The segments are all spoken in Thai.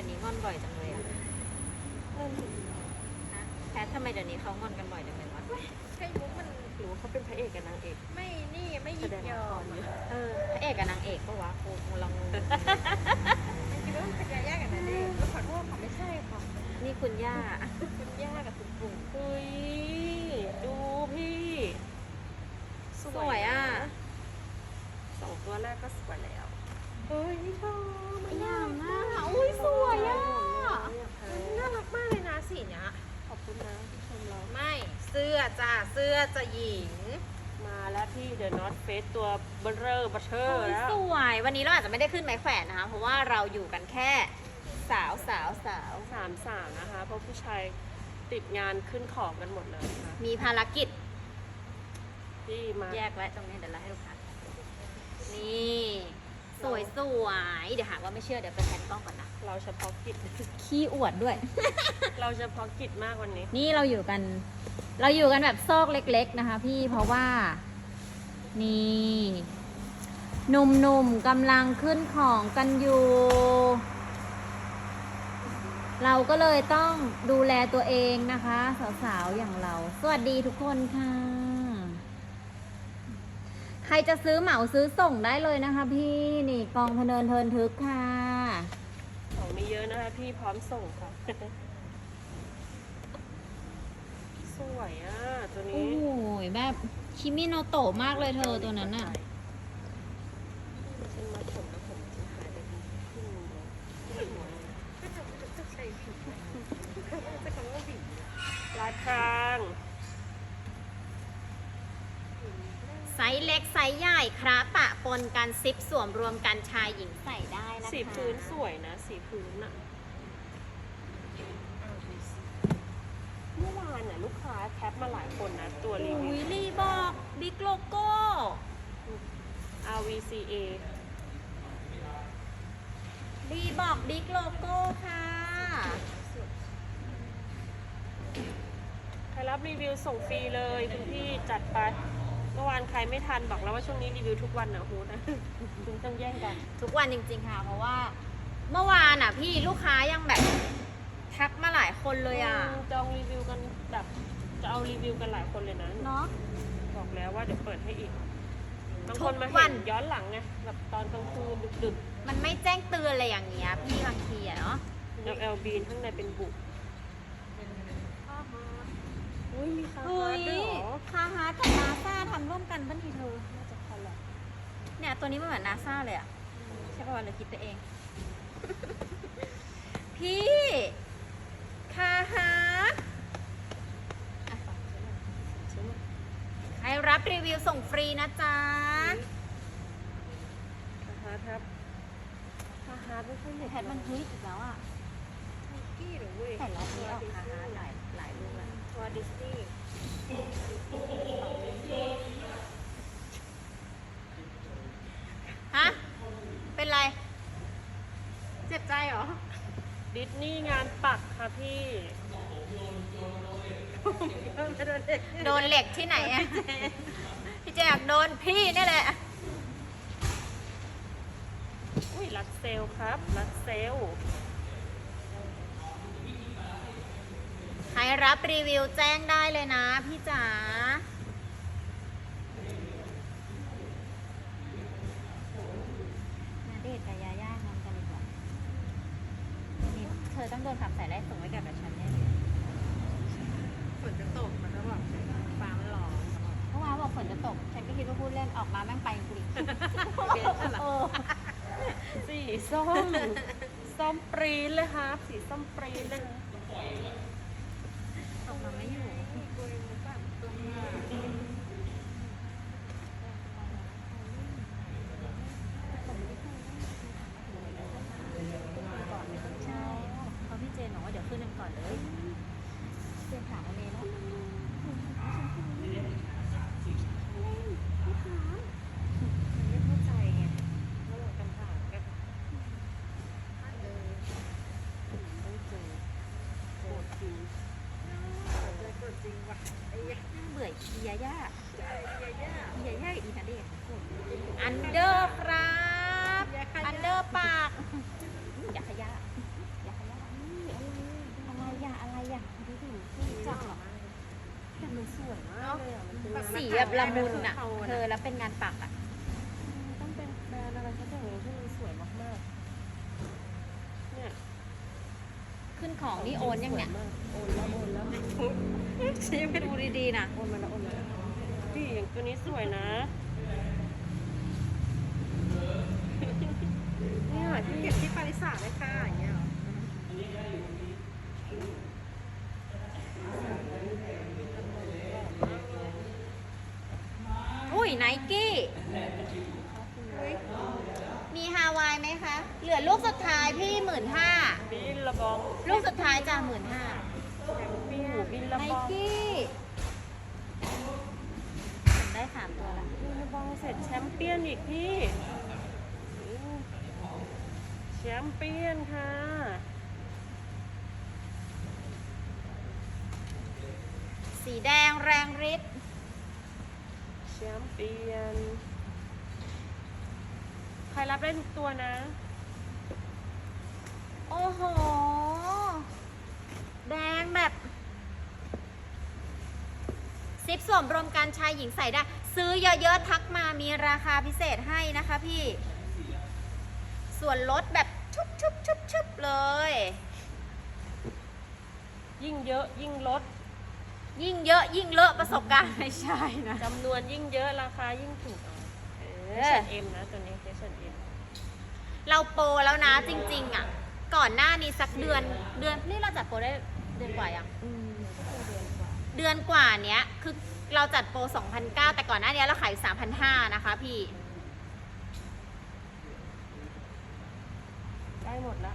บ่อยจังเลยอะฮะแพททำไมเดี๋ยวนี้เขางอนกันบ่อยจังเลยวะไข่มุกมันหรือว่าเขาเป็นพระเอกกับนางเอกไม่นี่ไม่ยิแสนดงยละอครมเยอะเออพระเอกกับนางเอกปะวะกูกูลองงงจริงๆแล้วมันเป็นยาย่ากับนาเดชน์แล้วขอโทษค่ะไม่ใช่ค่ะนี่คุณย่าคุณย่ากับคุณปู่ เฮ้ยดูพี่ สวยอะ สองตัวแรกก็สวยแล้ว เฮ้ยนี่ชอบมัน ย่า น่ารัก มากอุ้ยสวยอะ น่ารักมากเลยนะสีเนี้ย ขอบคุณนะที่ชมเรา ไม่เสื้อจ้าเสื้อจะหญิงมาแล้วพี่เดอะนอตเฟสตัวเบลเลอร์บัตเทอร์เฮ้ยแล้วสวย วันนี้เราอาจจะไม่ได้ขึ้นไม้แขวนนะคะ เพราะว่าเราอยู่กันแค่สาวสาวสาวสามสามนะคะ เพราะผู้ชายติดงานขึ้นของกันหมดเลยนะคะมีภารกิจพี่มาแยกไว้ตรงนี้เดี๋ยวเราให้ลูกค้านี่สวยสวยเดี๋ยวหาว่าไม่เชื่อเดี๋ยวไปแทนกล้องก่อนนะ เราเฉพาะกิจขี้อวดด้วย เราเฉพาะกิจมากวันนี้ นี่เราอยู่กัน เราอยู่กันแบบซอกเล็ก ๆ นะคะ พี่เพราะว่า นี่หนุ่มๆกำลังขึ้นของกันอยู่ เราก็เลยต้องดูแลตัวเองนะคะ สาวๆ อย่างเรา สวัสดีทุกคนค่ะ ใครจะซื้อเหมาซื้อส่งได้เลยนะคะ พี่นี่กองพเนินเทินทึกค่ะ ของมีเยอะนะคะพี่พร้อมส่งค่ะ สวยอะตัวโอ้นี้โหแบบคิมิโนโตะมากเลยเธอตัวนั้นน่ะ ฉันมาผมแล้วผมจะหายไปครึ่งหนึ่งเลยครึ่งหัวเลยก็จะจะใช่ผิดจะคำว่าผิดลายพรางไซส์เล็กไซส์ใหญ่คราปะปนกันซิปสวมรวมกันชายหญิงใส่ได้นะคะสีพื้นสวยนะ สีพื้นอะ เมื่อวานน่ะลูกค้าแคปมาหลายคนนะ ตัวรีอุ้วิยวรีบอกบิ๊กโลโก้ RVCA รีบอกบิ๊กโลโก้ค่ะใครรับรีวิวส่งฟรีเลยคุณพี่จัดไป เมื่อวานใครไม่ทันบอกแล้วว่าช่วงนี้รีวิวทุกวันนะโหนะคุณต้องแย่งกัน ทุกวันจริงๆค่ะ เพราะว่า เมื่อวานอะพี่ลูกค้ายังแบบทักมาหลายคนเลย อะมจองรีวิวกันแบบจะเอารีวิวกันหลายคนเลยนะ เนาะ บอกแล้วว่าเดี๋ยวเปิดให้อีก บางทุคนกมาวัเห็น นย้อนหลังไงแบบตอนกลางคืนดึกมันไม่แจ้งเตือนอะไรอย่างเงี้ยพี่บางทีอะเนาะๆแล้วเอลบีนข้างในเป็นบุกอุ้ยมีคาเฮ้ร์ดยด้วยเหรอคาฮาร์ดกับนาซาทำร่วมกันบ้านทีเธอ น่าจะคอลแลบเนี่ยตัวนี้มันเหมือนนาซาเลยอะใช่ป่าวเลยคิดไปเอง พี่คาฮาร์ดอะใครรับรีวิว ส่งฟรีนะจ๊ะคาฮาร์ดครับคาฮาร์ดไม่ค่อยเห็นแพทมันฮิตอีกแล้วอะมิกกี้หรือเว้ยแต่รอบนี้ออกคาฮาร์ดหลายหลายรูปแล้วตัวดิสนีย์ฮะ เป็นไร เจ็บใจเหรอ ดิสนีย์งานปักค่ะพี่ไม่โดนเด็กโดนเหล็กที่ไหนอะ พี่เจอยากโดนพี่นี่แหละ อุ้ยรักเซลครับ รักเซลใครรับรีวิวแจ้งได้เลยนะพี่จ๋านาเดชกับยาย่างอนกันดีกว่าเธอต้องโดนขับสายไล่ส่งไว้กับฉันแน่เลย ฝนจะตกมันก็แบบฟ้ามันร้อน เมื่อวานบอกฝนจะตก ฉันก็คิ ดว่าพูดเล่นออกมาแม่งไปกุลิเบสเหรอเออสีส้ม ส้มปรีนเลยครับ สีส้มปรีนเลยนะออกมาไม่อยู่ ตัวเองมันแบบตัวมา ใช่เพราะพี่เจนบอกว่าเดี๋ยวขึ้นกันก่อนเลยเจนถามมาเมย์แล้ว มันไม่เข้าใจไงระหว่างคำถามกับเออ ต้องเจอโกรธจริง ใจกดจริงว่ะไอ้ยา น่าเบื่ออียาย่า ย่าย่า อียาย่าอีนาเดชน์อันเดอร์ครับ อันเดอร์ปากอย่าขยะอย่าขยะ แบบละมุนอะเขาเธอแล้วเป็นงานปักอะต้องเป็นแบรนด์อะไรสักอย่างหนึ่งที่มันสวยมากๆเนี่ยขึ้นของนี่โอนยังเนี่ย โอนแล้วโอนแล้วชี้ไปดูดีๆนะโอนมาแล้วโอนมาแล้วพี่อย่างตัวนี้สวยนะเนี่ยที่เก็บที่ปาริสาเลยค่ะอย่างเงี้ยเหรอ อุ้ย ไนกี้มีฮาวายไหมคะ เหลือลูกสุดท้ายพี่หมื่นห้าบินระบองลูกสุดท้ายจ้าหมื่นห้าบินบินระไนบองกี้ได้สามตัวละบินระบองเสร็จแชมเปี้ยนอีกพี่อืมแชมเปี้ยนค่ะ สีแดงแรงฤทธิ์ แชมเปี้ยน ใครรับได้ทุกตัวนะ โอ้โห แดงแบบซิปสวมรวมกันชายหญิงใส่ได้ ซื้อเยอะๆทักมามีราคาพิเศษให้นะคะพี่ ส่วนลดแบบชุบชุบชุบชุบเลย ยิ่งเยอะยิ่งลด ยิ่งเยอะยิ่งเลอะประสบการณ์ไม่ใช่นะ จำนวนยิ่งเยอะราคายิ่งถูกเอเอชอเอ็มนะตัวนี้เอชเอ็มเราโปรแล้วนะจริง ๆ อะ ก่อนหน้านี้สักเดือนเดือนนี่เราจัดโปรได้เดือนกว่ายังอืมก็คงเดือนกว่าเดือนกว่าเนี้ยคือเราจัดโปร2,009แต่ก่อนหน้านี้เราขาย3,500นะคะพี่ ได้หมดละ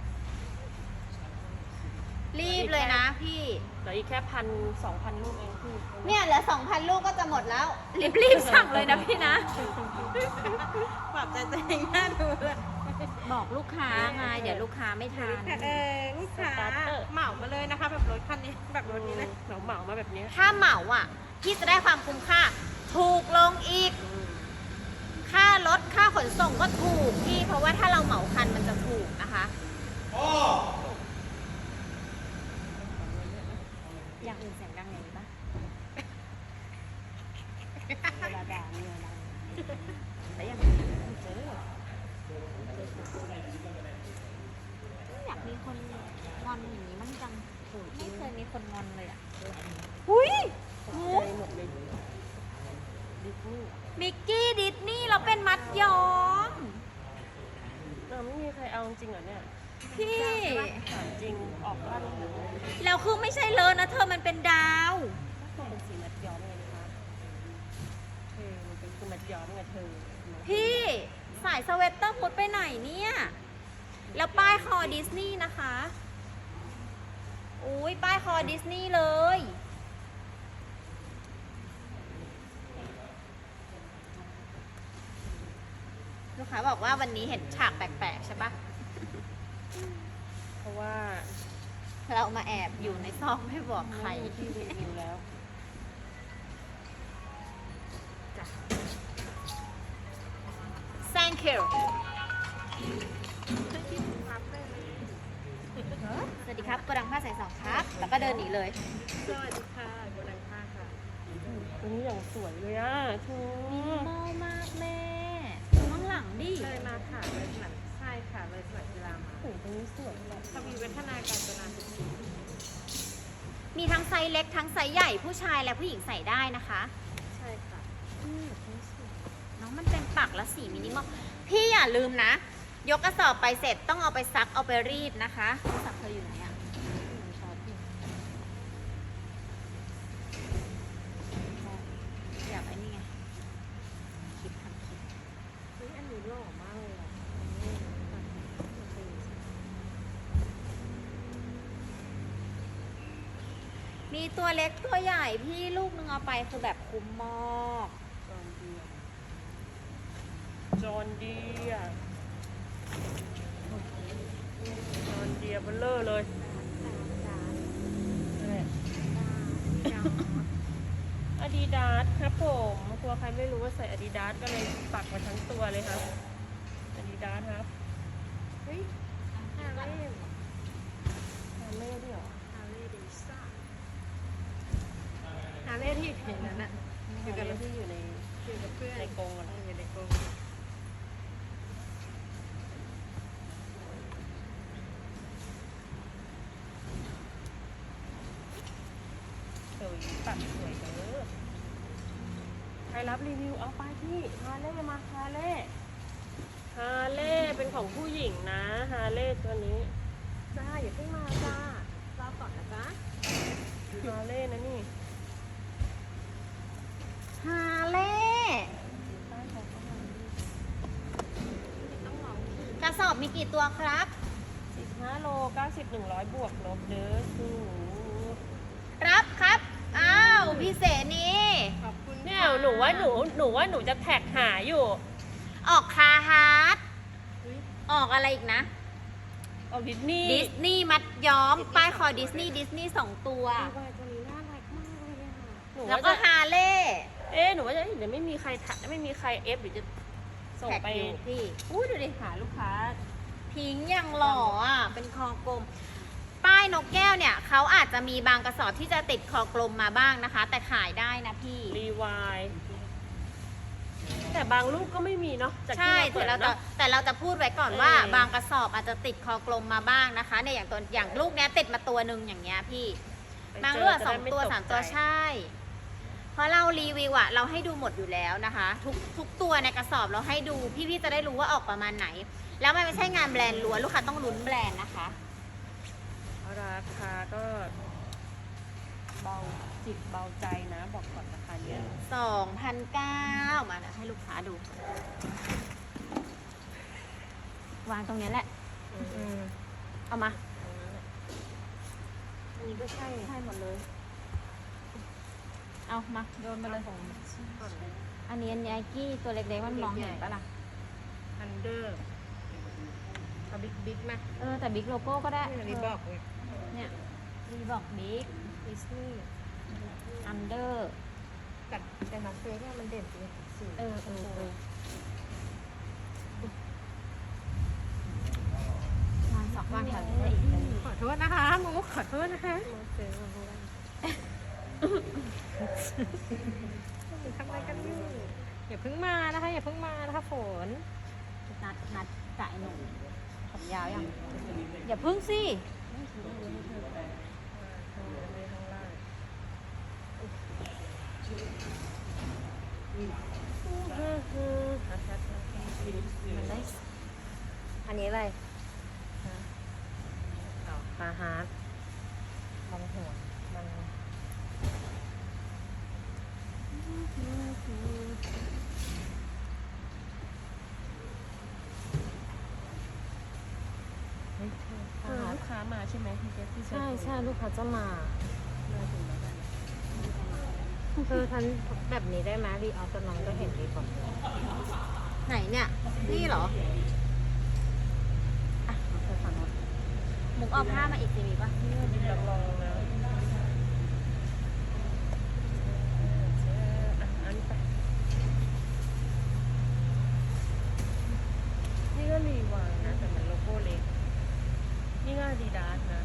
รีบเลยนะพี่ เหลืออีกแค่พันสองพันลูกเองพี่เนี่ยเหลือ2,000ลูกก็จะหมดแล้ว รีบรีบสั่งเลยนะพี่นะ ปรับใจตัวเองน่าดูเลยบอกลูกค้าไงเดี๋ยวลูกค้าไม่ทานเออลูกค้าเหมามาเลยนะคะ แบบรถคันนี้แบบรถนี้เลยเหมาเหมาๆมาแบบเนี้ยถ้าเหมาอะ พี่จะได้ความคุ้มค่า ถูกลงอีกอืมค่ารถค่าขนส่งก็ถูกพี่ เพราะว่าถ้าเราเหมาคันมันจะถูกนะคะอ อย่างอื่นเสียงดังอย่างนี้ปะเวลาด่าเนี่ยนะแต่อย่างอื่นเจออยากมีคนงอนอย่างนี้มั่งจังไม่เคยมีคนงอนเลยอะหุยหมูมิกกี้ดิสนีย์เราเป็นมัดยอมเออไม่มีใครเอาจริงเหรอเนี่ย พี่ถามจริงออกบ้านหรือแล้วคือไม่ใช่เลอะนะเธอมันเป็นดาวก็เป็นสีมัดย้อมไงคะเธอมันเป็นสีมัดย้อมไงเธอพี่สายสเวตเตอร์พุดไปไหนเนี่ย แล้วป้ายคอดิสนีย์นะคะ อุ้ยป้ายคอดิสนีย์เลย ลูกค้าบอกว่าวันนี้เห็นฉากแปลกๆใช่ปะ เพราะว่าเรามาแอบอยู่ในซอกไม่บอกใครไม่มีที่รีวิวแล้ว thank you รับได้เลยสวัสดีครับกระดังผ้าใส่สองครับ แล้วก็เดินหนีเลย สวัสดีค่ะโกดังค่าค่ะตัวนี้อย่างสวยเลยอะเธอเมามากแม่ดูข้างหลังดิ เลยมาค่ะเลยหลังใช่ค่ะเลยสวนกีฬามาโอ้โหตัวนี้สวยแบบทวีวัฒนาการจนาสิบสี่มีทั้งไซส์เล็กทั้งไซส์ใหญ่ผู้ชายและผู้หญิงใส่ได้นะคะ ใช่ค่ะอืมน้องมันเป็นปักและสีมินิมอลพี่อย่าลืมนะ ยกกระสอบไปเสร็จต้องเอาไปซักเอาไปรีดนะคะโทรศัพท์เธออยู่ไหนอะอยากไอ้นี่ไงคลิปทำคลิป เฮ้ยอันนี้หล่อมากเลยอะ มี ตัวเล็กตัวใหญ่พี่ลูกนึงเอาไปคือแบบคุ้มมากจอนเดียจอนเดียจอนเดียเบลเลอร์เลยนั่นแหละอาดิดาสครับผมกลัวใครไม่รู้ว่าใส่อาดิดาสก็เลยปักมาทั้งตัวเลยครับอาดิดาสครับ เฮ้ยฮาเล่ฮาเล่ด้วยเหรอ ฮา เล่เดซ่าฮาเล่ที่เพลงนั้นอะไม่อยู่กันที่อยู่ในอยู่กับเพื่อนในกรงอะนะอยู่ในกรงสวยปัดสวยเด้อใครรับรีวิวเอาไปที่ฮาเล่มาฮาเล่ฮาเล่เป็นของผู้หญิงนะฮาเล่ตัวนี้จ้าอย่าเพิ่งมาจ้ารอก่อนนะจ๊ะฮาเล่นะนี่ ฮาเล่ ต้องลอง ก ระสอบมีกี่ตัวครับ 15 โล 90 100 บวกลบเด้อคือรับครับ อ้าวพี่เสนีขอบคุณเนี่ยหนูว่าหนูหนูว่าหนูจะแท็กหาอยู่ ออกคาฮาร์ดออกอะไรอีกนะออกดิสนีย์ดิสนีย์มัดย้อมป้ายคอดิสนีย์ดิสนีย์สองตัว วายตัวนี้น่ารักมากเลยอะหนูแล้วว่าก็จะฮาเล่ เอ๊ะหนูว่าจะเดี๋ยวไม่มีใครทักไม่มีใครเอฟหรือจะ ส่งแท็กไปอยู่พี่อุ้ยดูดิหาลูกค้า พิงค์อย่างหล่ออะ เป็นคอกลม ป้ายนกแก้วเนี่ยเขาอาจจะมีบางกระสอบที่จะติดคอกลมมาบ้างนะคะ แต่ขายได้นะพี่ รีวายแต่บางลูกก็ไม่มีเนาะจากที่ใช่เราเปิแต่ดเราจะเนาะ แต่เราจะพูดไว้ก่อนว่า เออ บางกระสอบอาจจะติดคอกลมมาบ้างนะคะเนี่ยอย่างตัวอย่างลูกเนี้ยติดมาตัวหนึ่งอย่างเงี้ยพี่ไปบางเจลูกอะจะสอได้งไม่ตัวกสามตัวใจใช่ เพราะเรารีวิวอะเราให้ดูหมดอยู่แล้วนะคะ ทุกทุกตัวในกระสอบเราให้ดูพี่ๆจะได้รู้ว่าออกประมาณไหน แล้วมันไม่ใช่งานแบรนด์ล้วนลูกค้าต้องลุ้นแบรนด์นะคะ ราคาก็เบาจิตเบาใจนะบอกก่อนราคาเนี้ย2,009มาเดี๋ยวให้ลูกค้าดู วางตรงนี้แหละอืมเอามา อันนี้ก็ใช่ ใช่หมดเลย เอามาโยนมาเลยก่อนเลยอันนี้อันนี้ไอกี้ตัวเล็กๆมันมองเห็นปะล่ะอันเดอร์เอาบิ๊กบิ๊กไหมเออแต่บิ๊กโลโก้ก็ได้นี่อันนี้บอกเลยเนี่ยรีบอกบิ๊กดิสนีย์อันเดอร์แต่แต่มาเฟ่เนี่ยมันเด่นจริงสีเออเออเออวางสองวางแถวนี้ได้อีกเลยขอโทษนะคะมุกขอโทษนะคะ มาเจอมาข้างล่างทำอะไรกันอยู่อย่าเพิ่งมานะคะอย่าเพิ่งมานะคะฝนนัดนัดกะไอ้หนุ่มผมยาวยังอย่าพึ่งสิมันได้อันนี้อะไรเอาปลาฮาร์ดมองหัวมัน เออลูกค้ามาใช่ไหมพี่เจสที่เชิญใช่ใช่ลูกค้าจะมามาถึงแล้วกันคือทันแบบนี้ได้ไหมรีออฟตอนนั้นก็เห็นดีกว่าไหนเนี่ย นี่เหรอ อะเอาเธอฝั่งโน้นมุกเอาผ้ามาอีกสิมีปะนี่ดินลองลองนะอะอันนี้ไปนี่ก็รีวายนะ แต่มันโลโก้เล็ก นี่ก็ดีดาสนะ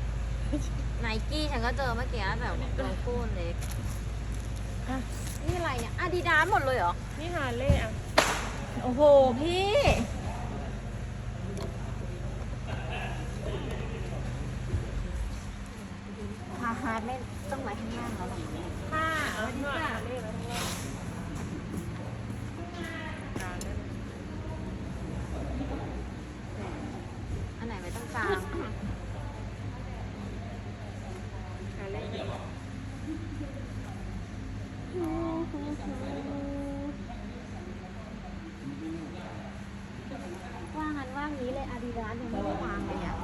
ไน กี้ฉันก็เจอเมื่อกี้แบบโลโก้เล็กอะ นี่อะไรเนี่ยอาดิดาสหมดเลยเหรอ นี่ฮาเล่อะโอ้โห พี่ ฮาฮาร์ดไม่ต้องไว้ข้างล่างแล้วหรอ ค่ะเอาที่ว่าฮาเล่แล้วทั้งว่าดาสได้ไหม อันไหนไว้ต้องกลาง ฮาเล่ ว่างั้นว่างี้เลยอาดิดาสยังไม่ได้วางเลยอะ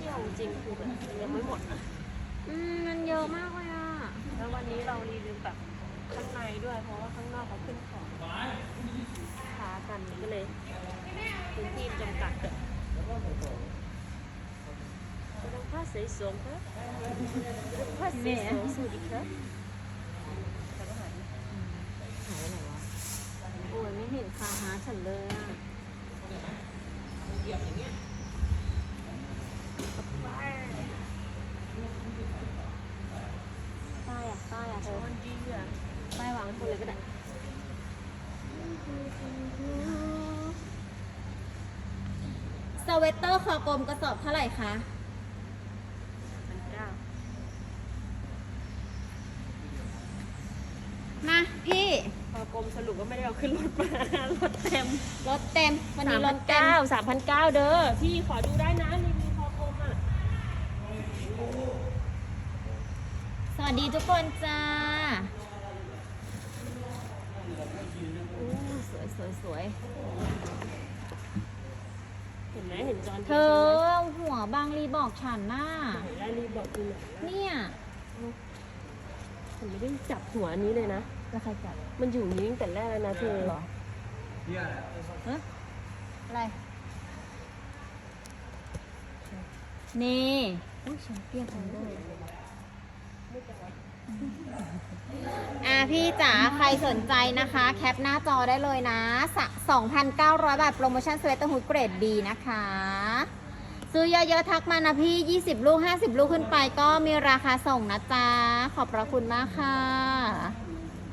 ที่เอาจริงคือแบบยังไม่หมด อืมมันเยอะมาก vocês são, tá? Vocês são, sou de cá. โอ้ยไม่เห็นคาหาฉันเลยอะป้ายอะป้ายอะชายวางคนเลยก็ได้ สเวตเตอร์คอกลมกระสอบเท่าไหร่คะ กรมสรุปว่าไม่ได้เอาขึ้นรถมารถเต็มรถเต็ม วันนี้รถเต็มเก้าสามพันเก้าเด้อ พี่ขอดูได้นะรีวิวพอกรมอะ สวัสดีทุกคนจ้าอู้สวยสวยสวยเห็นไหมเห็นจอนเธอหัวบางรีบอกฉันน่ะเห็นแล้วรีบบอกคุณหน่อยนะเนี่ย มไม่ได้จับหัวอันนี้เลยนะ แล้วใครจับมันอยู่อย่างนี้ตั้งแต่แรกแล้วนะเธอเหรอเอ๊ะอะไร นี่อุ้ยฉันเปียกทั้งเลยอะพี่จ๋าใครสนใจนะคะ แคปหน้าจอได้เลยนะสะ2,900 บาท โปรโมชั่นสเวตเตอร์ฮูดเกรดดีนะคะ ซื้อเยอะๆทักมานะพี่ 20 ลูก 50 ลูกขึ้นไปก็มีราคาส่งนะจ๊ะ ขอบพระคุณมากค่ะ